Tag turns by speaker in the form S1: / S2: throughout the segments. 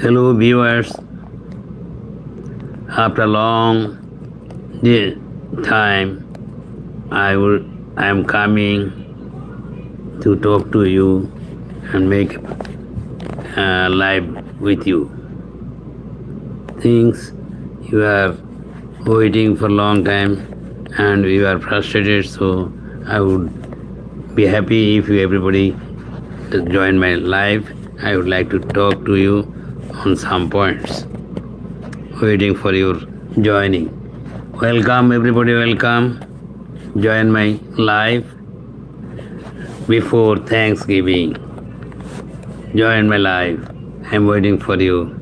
S1: Hello, viewers. After a long time, I will. I am coming to talk to you and make uh, live with you. Things you are waiting for a long time and you are frustrated, so I would be happy if you everybody join my live. I would like to talk to you on some points. Waiting for your joining. Welcome, everybody, welcome. Join my live before Thanksgiving. Join my live. I'm waiting for you.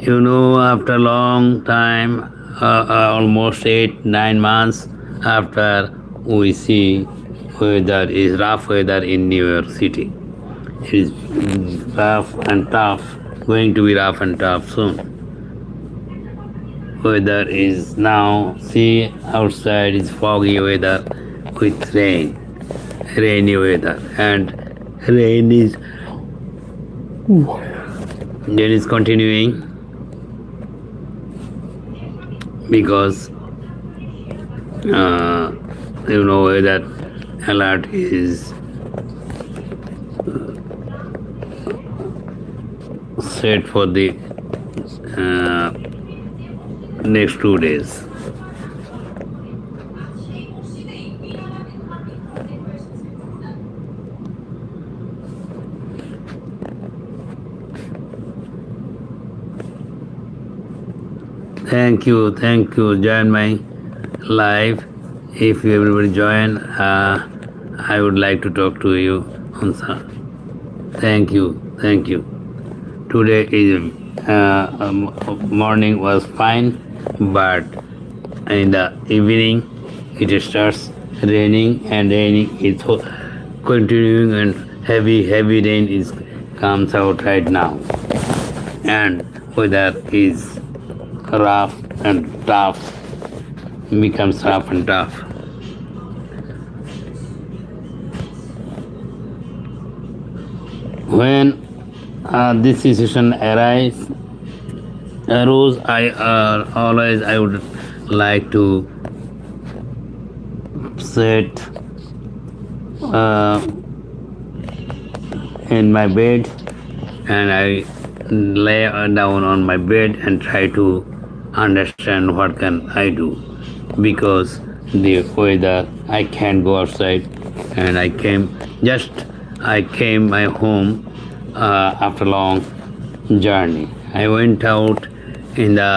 S1: You know, after a long time, uh, uh, almost eight, nine months after we see weather is rough weather in New York City. It is rough and tough, going to be rough and tough soon. Weather is now, see outside is foggy weather with rain, rainy weather, and rain is, rain is continuing because uh, you know that alert is uh, set for the uh, next two days. Thank you, thank you. Join my live. If you everybody join, uh, I would like to talk to you on. Thank you, thank you. Today is uh, um, morning was fine, but in the evening it starts raining and raining is continuing and heavy heavy rain is comes out right now and weather is rough and tough becomes rough and tough. When uh, this situation arise, arose, I uh, always I would like to sit uh, in my bed and I lay down on my bed and try to understand what can I do because the weather I can't go outside and I came just I came my home uh, after long journey. I went out in the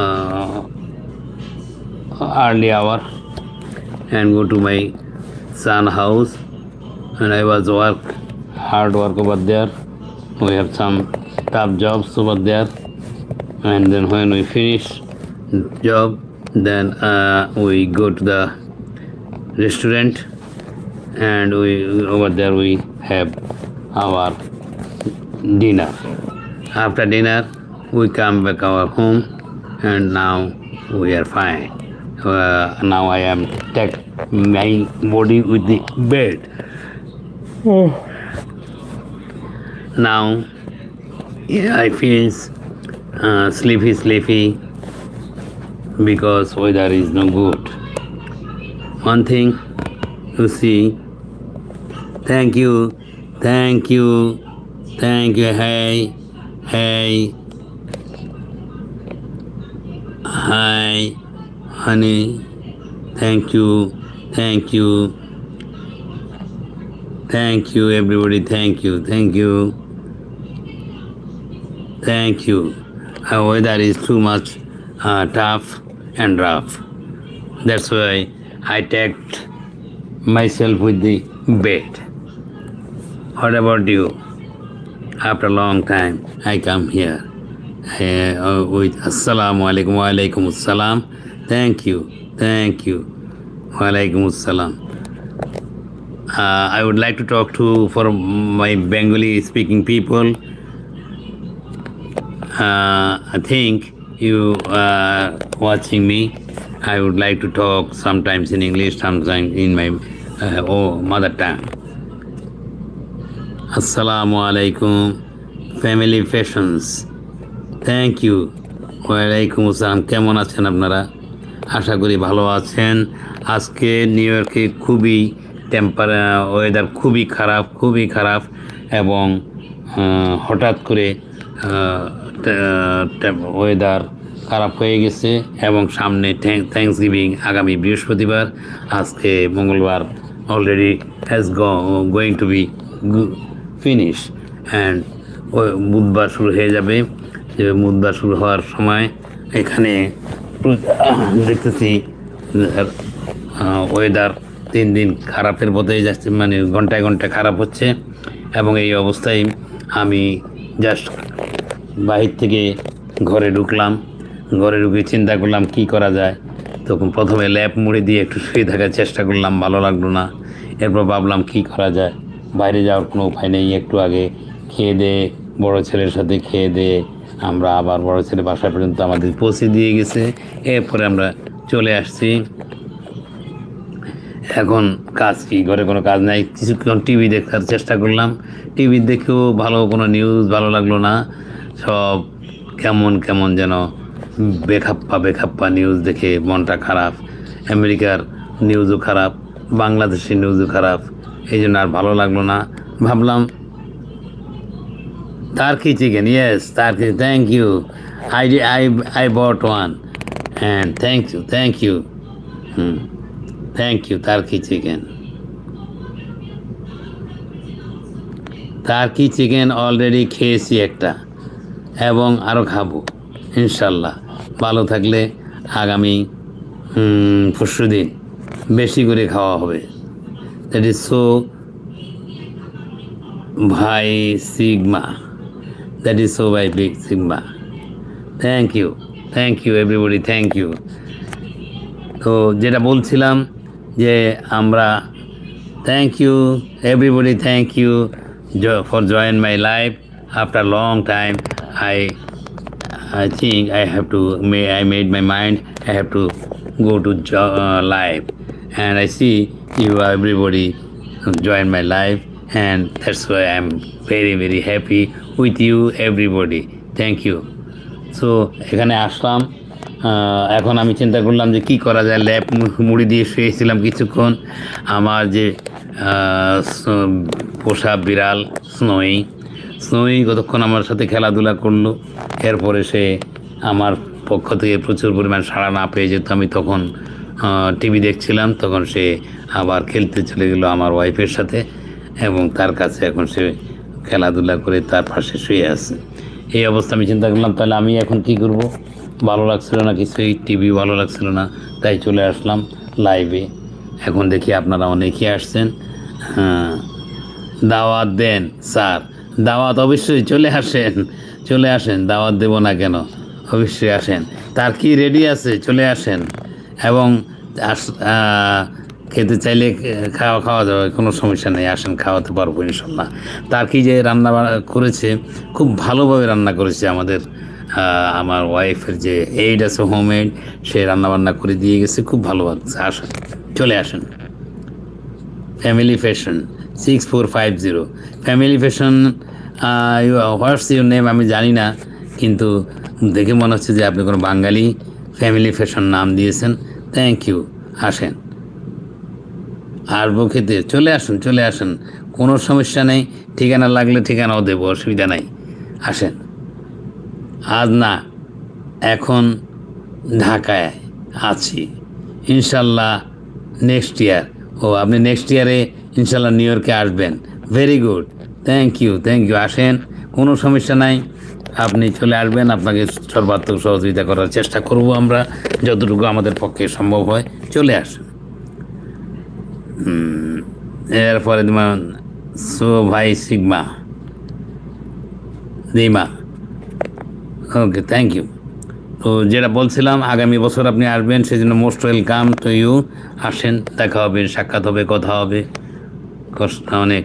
S1: uh, early hour and go to my son house and I was work hard work over there. We have some tough jobs over there and then when we finish job then uh, we go to the restaurant and we over there we have our dinner. After dinner we come back our home and now we are fine. Uh, now i am take my body with the bed. Oh. now yeah, i feel uh, sleepy sleepy because weather is no good. One thing you see thank you thank you thank you hey hey hi honey thank you thank you thank you everybody thank you thank you thank you our weather is too much uh, tough and rough that's why i take myself with the bed What about you? After a long time, I come here uh, with Assalamu alaikum wa alaikum assalam. Thank you, thank you. Wa alaikum assalam. Uh, I would like to talk to for my Bengali speaking people. Uh, I think you are watching me. I would like to talk sometimes in English, sometimes in my uh, oh, mother tongue. Assalamu alaikum, family fashions. Thank you ওয়ালাইকুম আসসালাম কেমন আছেন আপনারা আশা করি ভালো আছেন আজকে new ইয়র্কে খুবই টেম্পার ওয়েদার খুবই খারাপ খুবই খারাপ এবং হঠাৎ করে ওয়েদার খারাপ হয়ে গেছে এবং সামনে থ্যাংকস গিভিং আগামী বৃহস্পতিবার। আজকে মঙ্গলবার already has going to be finish and বুধবার শুরু হয়ে যাবে। বুধবার শুরু হওয়ার সময় এখানে দেখতেছি ওয়েদার তিন দিন খারাপের পথেই যাচ্ছে মানে ঘন্টায় ঘন্টায় খারাপ হচ্ছে। এবং এই অবস্থায় আমি জাস্ট বাহির থেকে ঘরে ঢুকলাম। ঘরে ঢুকে চিন্তা করলাম, কি করা যায়? তখন প্রথমে ল্যাপ মুড়ে দিয়ে একটু শুয়ে থাকার চেষ্টা করলাম, ভালো লাগল না। এরপর ভাবলাম, কি করা যায়? বাইরে যাওয়ার কোনো উপায় নেই, একটু আগে খেয়ে দে, বড় ছেলের সাথে খেয়ে দে। আমরা আবার বড় ছেলে বাসা পর্যন্ত আমাদের পৌঁছে দিয়ে গেছে। এরপরে আমরা চলে আসছি। এখন কাজ কি? ঘরে কোনো কাজ নাই। কিছুক্ষণ টিভি দেখার চেষ্টা করলাম। টিভি দেখেও ভালো কোনো নিউজ ভালো লাগল না। সব কেমন কেমন যেন বেখাপ্পা বেখাপ্পা নিউজ দেখে মনটা খারাপ আমেরিকার নিউজও খারাপ বাংলাদেশের নিউজও খারাপ এই জন্য আর ভালো লাগল না ভাবলাম Turkey chicken, yes, Turkey. Thank you. I I I bought one, and thank you, thank you, hmm. thank you, Turkey chicken. Turkey chicken already খেয়েছি একটা এবং আরও খাব, ইনশাল্লাহ। ভালো থাকলে আগামী পরশু দিন বেশি করে খাওয়া হবে। দ্যাট ইজ সো ভাই সিগমা। দ্যাট ইজ সো ভাই big sigma. Thank you thank you everybody thank you তো যেটা বলছিলাম যে আমরা thank you everybody thank you for join my life after long time I I think I have to. May I made my mind. I have to go to jo- uh, live, and I see you everybody join my live, and that's why I'm very very happy with you everybody. Thank you. So এখানে আসলাম এখন আমি চিন্তা করলাম যে কি করা যায় ল্যাপ মুড়ি দিয়ে শুয়েছিলাম কিছুক্ষণ আমার যে পোষা বিড়াল স্নোই স্নোই কতক্ষণ আমার সাথে খেলাধুলা করল। এরপরে সে আমার পক্ষ থেকে প্রচুর পরিমাণ সাড়া না পেয়ে যেত। আমি তখন টিভি দেখছিলাম। তখন সে আবার খেলতে চলে গেলো আমার ওয়াইফের সাথে এবং তার কাছে এখন সে খেলাধুলা করে তার পাশে শুয়ে আছে। এই অবস্থা আমি চিন্তা করলাম, তাহলে আমি এখন কি করব? ভালো লাগছিল না কিছুই, টিভি ভালো লাগছিল না, তাই চলে আসলাম লাইভে এখন দেখি আপনারা অনেকেই আসছেন। হ্যাঁ দাওয়াত দেন, স্যার। দাওয়াত অবশ্যই চলে আসেন চলে আসেন, দাওয়াত দেব না কেন? অবশ্যই আসেন। তার কি রেডি আছে? চলে আসেন। এবং খেতে চাইলে খাওয়া খাওয়া যাবে, কোনো সমস্যা নেই, আসেন, খাওয়াতে পারব ইনশাল্লাহ। তার কি যে রান্না করেছে, খুব ভালোভাবে রান্না করেছে আমাদের আমার ওয়াইফের যে এইড আছে হোম এইড সে রান্নাবান্না করে দিয়ে গেছে, খুব ভালো লাগছে, আসেন, চলে আসেন। Family fashion six four five zero family fashion what's your name আমি জানি না, কিন্তু দেখে মনে হচ্ছে যে আপনি কোনো বাঙালি ফ্যামিলি ফ্যাশন নাম দিয়েছেন। থ্যাংক ইউ আসেন। আর খেতে। চলে আসুন চলে আসুন। কোনো সমস্যা নেই, ঠিকানা লাগলে ঠিকানাও দেবো, অসুবিধা নাই। আসেন। আজ না, এখন ঢাকায় আছি। ইনশাল্লাহ নেক্সট ইয়ার ও, আপনি নেক্সট ইয়ারে ইনশাল্লাহ নিউ ইয়র্কে আসবেন। Very good thank you thank you আসেন, কোনো সমস্যা নাই। আপনি চলে আসবেন, আপনাকে সর্বাত্মক সহযোগিতা করার চেষ্টা করব আমরা, যতটুকু আমাদের পক্ষে সম্ভব হয়। চলে আসুন। এরপরে তোমার সো ভাই সিগমা। দিমা ওকে থ্যাংক ইউ তো যেটা বলছিলাম, আগামী বছর আপনি আসবেন সেই জন্য মোস্ট ওয়েলকাম টু ইউ আসেন, দেখা হবে, সাক্ষাৎ হবে, কথা হবে। কষ্ট, অনেক।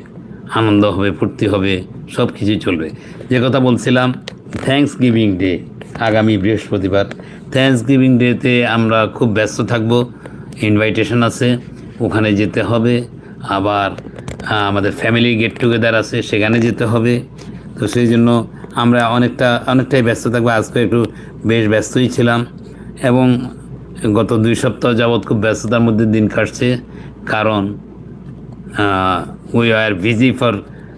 S1: আনন্দ হবে, ফুর্তি হবে, সব কিছুই চলবে। যে কথা বলছিলাম থ্যাঙ্কস গিভিং ডে আগামী বৃহস্পতিবার। থ্যাঙ্কস গিভিং ডেতে আমরা খুব ব্যস্ত থাকব ইনভাইটেশন আছে, ওখানে যেতে হবে। আবার আমাদের ফ্যামিলি গেট টুগেদার আছে, সেখানে যেতে হবে। তো সেই জন্য আমরা অনেকটা, অনেকটাই ব্যস্ত থাকব। আজকে একটু বেশ ব্যস্তই ছিলাম এবং গত দুই সপ্তাহ যাবৎ খুব ব্যস্ততার মধ্যে দিন কাটছে। কারণ we were busy for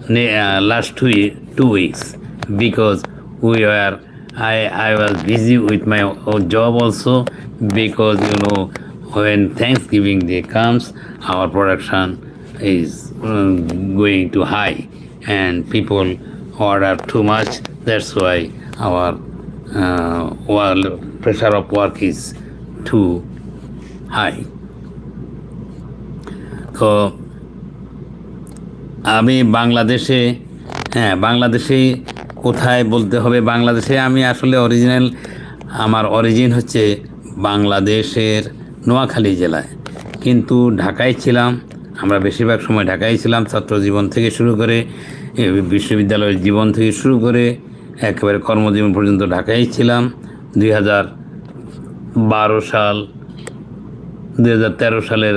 S1: uh, last two, two weeks because we were I, I was busy with my job also because you know when Thanksgiving Day comes our production is um, going to high and people order too much. That's why our uh, well, pressure of work is too high. তো আমি বাংলাদেশে হ্যাঁ বাংলাদেশে কোথায় বলতে হবে? বাংলাদেশে আমি আসলে অরিজিনাল আমার অরিজিন হচ্ছে বাংলাদেশের নোয়াখালী জেলায়। কিন্তু ঢাকায় ছিলাম, আমরা বেশিরভাগ সময় ঢাকায় ছিলাম ছাত্র জীবন থেকে শুরু করে বিশ্ববিদ্যালয়ের জীবন থেকে শুরু করে, একেবারে কর্মজীবন পর্যন্ত ঢাকায় ছিলাম। দুই হাজার বারো সাল দুই হাজার তেরো সালের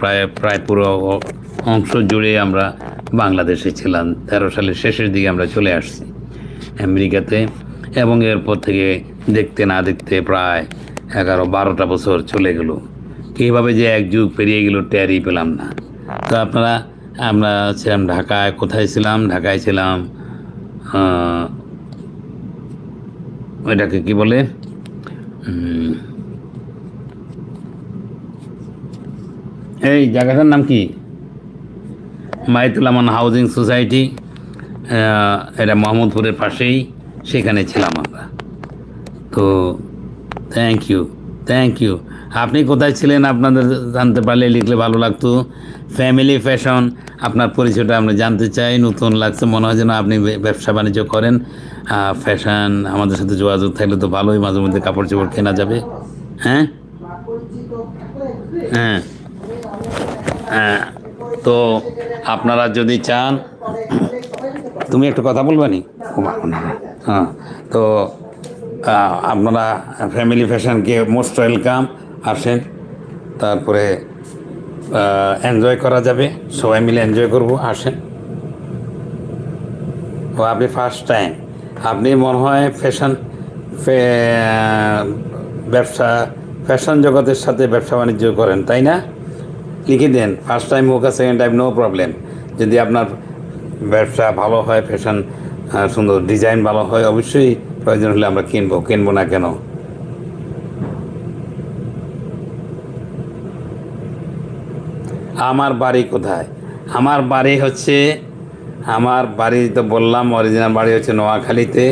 S1: প্রায় প্রায় পুরো অংশ জুড়ে আমরা বাংলাদেশে ছিলাম। তেরো সালের শেষের দিকে আমরা চলে আসছি আমেরিকাতে এবং এরপর থেকে দেখতে না দেখতে প্রায় এগারো বারোটা বছর চলে গেল। কীভাবে যে এক যুগ পেরিয়ে গেল, টেরই পেলাম না। তো আপনারা, আমরা ছিলাম ঢাকায়, কোথায় ছিলাম? ঢাকায় ছিলাম ওইটাকে কি বলে? এই জায়গাটার নাম কি? মাইতুল আমান হাউজিং সোসাইটি এটা মোহাম্মদপুরের পাশেই, সেখানে ছিলাম আমরা। তো থ্যাংক ইউ থ্যাংক ইউ আপনি কোথায় ছিলেন আপনাদের জানতে পারলে লিখলে ভালো লাগতো। ফ্যামিলি ফ্যাশন আপনার পরিচয়টা আমরা জানতে চাই। নতুন লাগছে, মনে হয় যেন আপনি ব্যবসা বাণিজ্য করেন। ফ্যাশন আমাদের সাথে যোগাযোগ থাকলে তো ভালোই, মাঝে মধ্যে কাপড় চোপড় কেনা যাবে। হ্যাঁ? হ্যাঁ। তো আপনারা যদি চান তুমি একটু কথা বলবে নি? হ্যাঁ তো আপনারা ফ্যামিলি ফ্যাশনকে মোস্ট ওয়েলকাম আসেন। তারপরে এনজয় করা যাবে। সবাই মিলে এনজয় করব আসেন। ও আপনি ফার্স্ট টাইম আপনি মনে হয় ফ্যাশন ব্যবসা ফ্যাশন জগতের সাথে ব্যবসা বাণিজ্য করেন তাই না? লিখে দেন। First time okay second time no problem যদি আপনার ব্যবসা ভালো হয় ফ্যাশন সুন্দর ডিজাইন ভালো হয়, অবশ্যই প্রয়োজন হলে আমরা কিনবো। কিনবো না কেন? আমার বাড়ি কোথায়? আমার বাড়ি হচ্ছে, আমার বাড়ি তো বললাম অরিজিনাল বাড়ি হচ্ছে নোয়াখালীতে।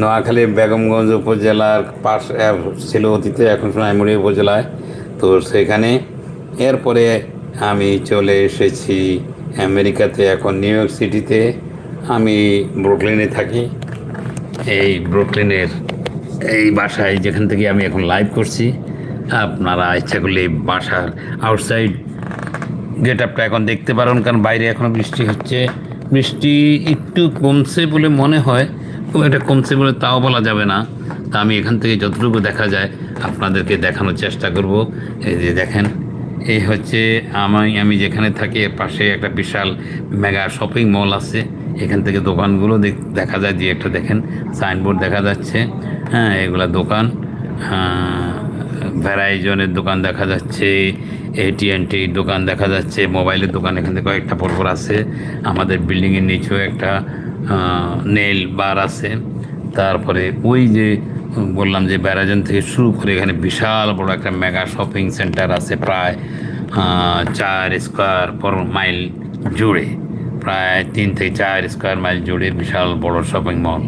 S1: নোয়াখালীর বেগমগঞ্জ উপজেলার পাশ ছিল অতীতে, এখন সোনাইমুড়ি উপজেলায়। তো সেখানে এরপরে আমি চলে এসেছি আমেরিকাতে, এখন নিউ ইয়র্ক সিটিতে। আমি ব্রুকলিনে থাকি। এই ব্রুকলিনের এই বাসায় যেখান থেকে আমি এখন লাইভ করছি, আপনারা ইচ্ছা করলে এই বাসার আউটসাইড গেট আপটা এখন দেখতে পারেন, কারণ বাইরে এখনও বৃষ্টি হচ্ছে। বৃষ্টি একটু কমছে বলে মনে হয়, খুব একটা কমছে বলে তাও বলা যাবে না। তা আমি এখান থেকে যতটুকু দেখা যায়, আপনাদেরকে দেখানোর চেষ্টা করব। এই যে দেখেন এই হচ্ছে আমি আমি যেখানে থাকি, এর পাশে একটা বিশাল মেগা শপিং মল আছে। এখান থেকে দোকানগুলো দেখ- যায়, যে একটা দেখেন, সাইনবোর্ড দেখা যাচ্ছে। হ্যাঁ এগুলা দোকান। ভ্যারাইজনের দোকান দেখা যাচ্ছে এটিএনটির দোকান দেখা যাচ্ছে, মোবাইলের দোকান, এখানে কয়েকটা পরপর আছে। আমাদের বিল্ডিংয়ের নিচেও একটা নেল বার আছে। তারপরে ওই যে বললাম যে ব্যারাজন থেকে শুরু করে এখানে বিশাল বড় একটা মেগা শপিং সেন্টার আছে প্রায় চার স্কোয়ার পর মাইল জুড়ে প্রায় তিন থেকে চার স্কোয়ার মাইল জুড়ে বিশাল বড় শপিং মল।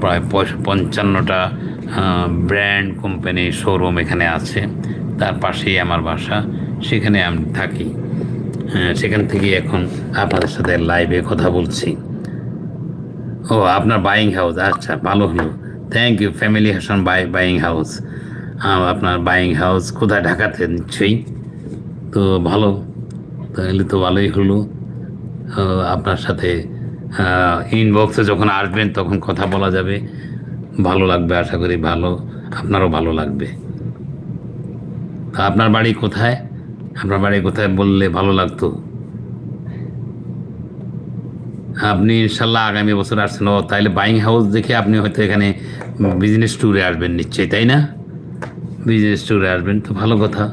S1: প্রায় পঞ্চান্নটা ব্র্যান্ড কোম্পানির শোরুম এখানে আছে তার পাশেই আমার বাসা সেখানে আমি থাকি। হ্যাঁ, সেখান থেকে এখন আপনাদের সাথে লাইভে কথা বলছি। ও আপনার বাইং হাউস আচ্ছা ভালো হলো। Thank you family Hasan buy buying house আপনার বাইং হাউস কোথায়? ঢাকাতে নিশ্চয়ই। তো ভালো। তাহলে তো ভালোই হলো। আপনার সাথে ইনবক্সে যখন আসবেন তখন কথা বলা যাবে। ভালো লাগবে, আশা করি ভালো। আপনারও ভালো লাগবে। আপনার বাড়ি কোথায়? আপনার বাড়ি কোথায় বললে ভালো লাগতো? আপনি ইনশাল্লাহ আগামী বছর আসছেন। ও, তাইলে বাইং হাউস দেখে আপনি হয়তো এখানে বিজনেস ট্যুরে আসবেন নিশ্চয়ই, তাই না? বিজনেস ট্যুরে আসবেন, তো ভালো কথা।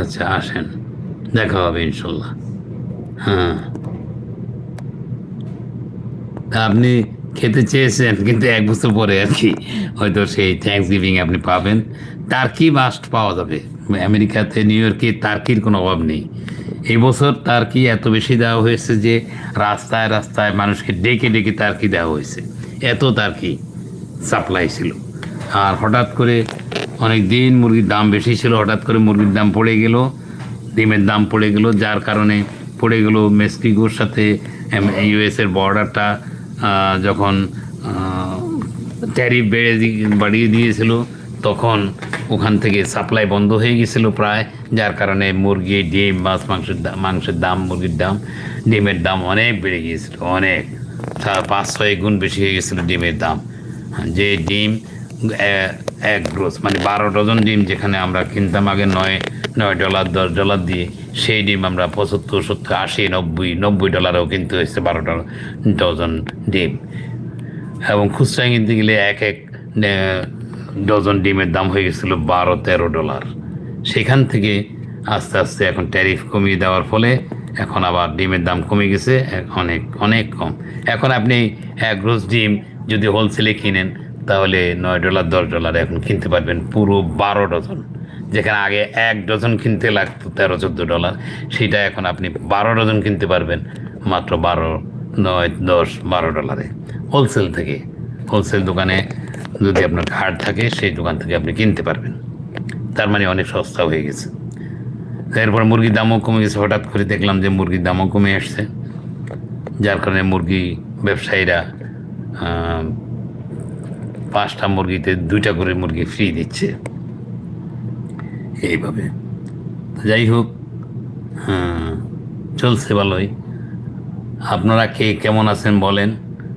S1: আচ্ছা আসেন। দেখা হবে ইনশাল্লাহ। হ্যাঁ। আপনি খেতে চেয়েছেন, কিন্তু এক বছর পরে আর কি, হয়তো সেই থ্যাংকস গিভিং আপনি পাবেন। টার্কি মাস্ট পাওয়া যাবে। আমেরিকাতে নিউ ইয়র্কে টার্কির কোনো অভাব নেই। এই বছর কি এত বেশি দেওয়া হয়েছে যে রাস্তায় রাস্তায় মানুষকে ডেকে ডেকে টার্কি দেওয়া হয়েছে? এত টার্কি সাপ্লাই ছিল। আর হঠাৎ করে অনেক দিন মুরগির দাম বেশি ছিল, হঠাৎ করে মুরগির দাম পড়ে গেল, ডিমের দাম পড়ে গেল, যার কারণে পড়ে গেল মেক্সিকোর সাথে ইউএসের বর্ডারটা যখন ট্যারিফ বেড়ে বাড়িয়ে দিয়েছিল। তখন ওখান থেকে সাপ্লাই বন্ধ হয়ে গেছিল প্রায়, যার কারণে মুরগি, ডিম, মাছ, মাংসের দাম মাংসের দাম, মুরগির দাম, ডিমের দাম অনেক বেড়ে গিয়েছিল, অনেক। পাঁচ, ছয় গুণ বেশি হয়ে গেছিল ডিমের দাম। যে ডিম এক গ্রোস মানে বারো ডজন ডিম যেখানে আমরা কিনতাম আগে নয় নয় ডলার, দশ ডলার দিয়ে, সেই ডিম আমরা পঁচাত্তর, সত্তর, আশি, নব্বই নব্বই ডলারেও কিনতে হয়েছে বারো ডলার ডজন ডিম। এবং খুচরা কিনতে গেলে এক এক ডজন ডিমের দাম হয়ে গেছিল বারো, তেরো ডলার। সেখান থেকে আস্তে আস্তে এখন ট্যারিফ কমিয়ে দেওয়ার ফলে এখন আবার ডিমের দাম কমে গেছে অনেক অনেক কম। এখন আপনি এক রোজ ডিম যদি হোলসেলে কিনেন, তাহলে নয় ডলার, দশ ডলার এখন কিনতে পারবেন পুরো বারো ডজন। যেখানে আগে এক ডজন কিনতে লাগতো তেরো, চোদ্দ ডলার, সেটা এখন আপনি বারো ডজন কিনতে পারবেন, মাত্র বারো, নয়, দশ, বারো ডলারে। হোলসেল থেকে হোলসেল দোকানে যদি আপনার কার্ড থাকে, সেই দোকান থেকে আপনি কিনতে পারবেন। তার মানে অনেক সস্তা হয়ে গেছে। এরপর মুরগির দামও কমে গেছে। হঠাৎ করে দেখলাম যে মুরগির দামও কমে আসছে। যার কারণে মুরগি ব্যবসায়ীরা পাঁচটা মুরগিতে দুইটা করে মুরগি ফ্রি দিচ্ছে। এইভাবে। যাই হোক চলছে ভালোই। আপনারা কে কেমন আছেন বলেন,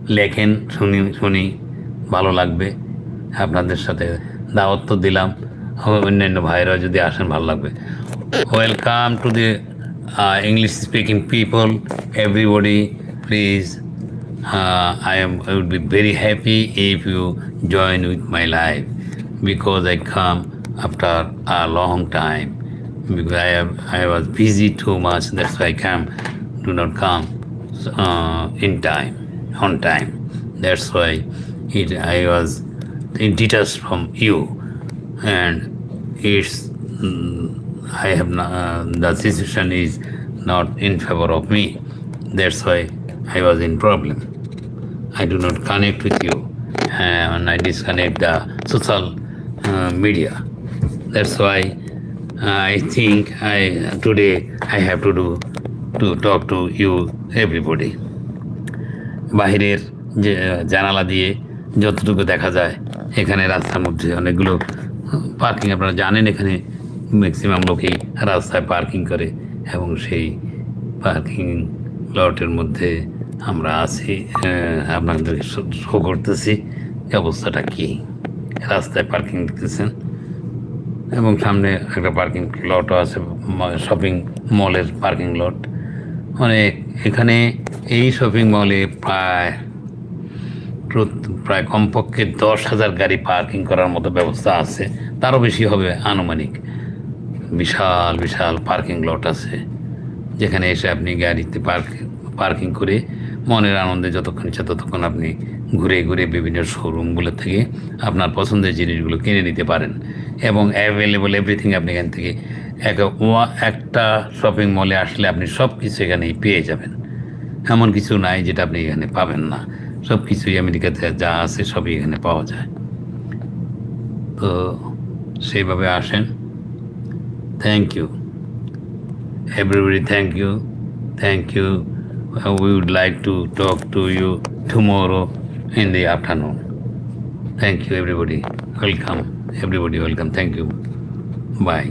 S1: লেখেন, শুনি শুনি, ভালো লাগবে। আপনাদের সাথে দাওয়াত তো দিলাম। অন্যান্য ভাইরা যদি আসেন, ভালো লাগবে। Welcome to the English speaking people everybody please I am I would be very happy if you join with my life because I come after a long time because I I was busy two mass that's I came do not come in time on time that's why it I was detached from you, and it's mm, I have not, uh, the situation is not in favor of me. That's why I was in problem. I do not connect with you uh, and I disconnect the social uh, media. That's why I think I today I have to do to talk to you everybody. বাহিরের যে জানালা দিয়ে যতটুকু দেখা যায় এখানে রাস্তার মধ্যে অনেকগুলো পার্কিং আপনারা জানেন এখানে ম্যাক্সিমাম লোকেই রাস্তায় পার্কিং করে এবং সেই পার্কিং লটের মধ্যে আমরা আছি। আহ, আপনাদেরকে শো করতেছি অবস্থাটা কী। রাস্তায় পার্কিং দিতেছেন এবং সামনে একটা পার্কিং লটও আছে শপিং মলের পার্কিং লট অনেক এখানে এই শপিং মলে প্রায় প্রায় কমপক্ষে দশ হাজার গাড়ি পার্কিং করার মতো ব্যবস্থা আছে। তারও বেশি হবে আনুমানিক। বিশাল বিশাল পার্কিং লট আছে। যেখানে এসে আপনি গাড়িতে পার্ক, পার্কিং করে মনের আনন্দে যতক্ষণ ইচ্ছা ততক্ষণ আপনি ঘুরে ঘুরে বিভিন্ন শোরুমগুলো থেকে আপনার পছন্দের জিনিসগুলো কিনে নিতে পারেন। এবং অ্যাভেলেবল এভরিথিং আপনি এখান থেকে এক একটা শপিং মলে আসলে আপনি সব কিছু এখানেই পেয়ে যাবেন। এমন কিছু নাই যেটা আপনি এখানে পাবেন না। সব কিছুই আমেরিকাতে যা আছে সবই এখানে পাওয়া যায়। তো সেইভাবে আসেন। Thank you everybody thank you thank you we would like to talk to you tomorrow in the afternoon thank you everybody welcome everybody welcome thank you bye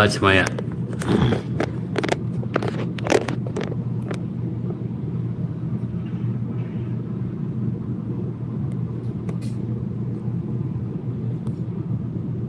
S1: açmaya.